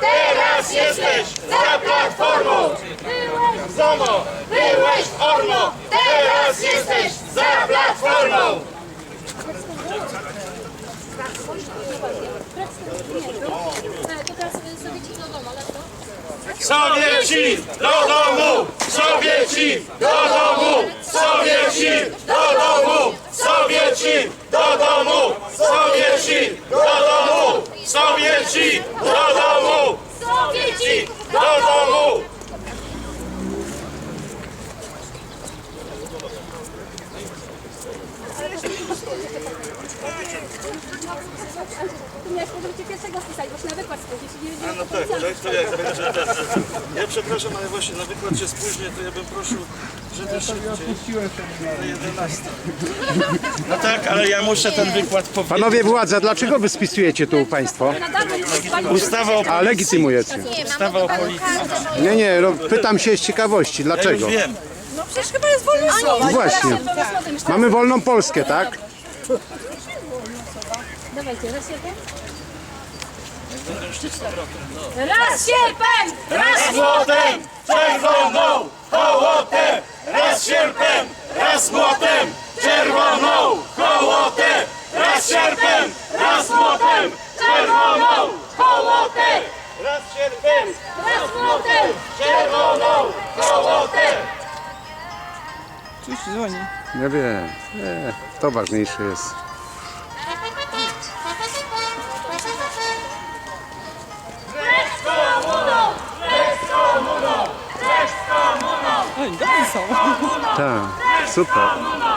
Teraz jesteś za Platformą! Byłeś w ZOMO! Byłeś w ORMO! Teraz jesteś za Platformą! Sowieci do domu! Sowieci do domu! Ty miałeś pierwszego spisać, się na wykład spóźnić. Nie, No tak, tak, to jak Ja przepraszam, ale właśnie na wykład się spóźnię, to ja bym prosił, żeby szybciej. Na 11. No tak, ale ja muszę ten wykład powiedzieć. Panowie władza, dlaczego wy spisujecie tu państwo? Ustawa o, A legitymujecie? ustawa o policji. Nie, nie, no, pytam się z ciekawości, Ja już dlaczego? wiem. No przecież chyba jest wolne słowo. Właśnie. Mamy wolną Polskę, tak? Dawajcie, raz sierpem. Raz sierpem! Raz młotem, czerwoną hołotę! Raz sierpem, raz młotem, czerwoną hołotę! Raz sierpem, raz młotem, czerwoną hołotę! Raz sierpem, Raz młotem! czerwoną hołotę! Nie wiem. Nie, to ważniejsze jest. Tak, super.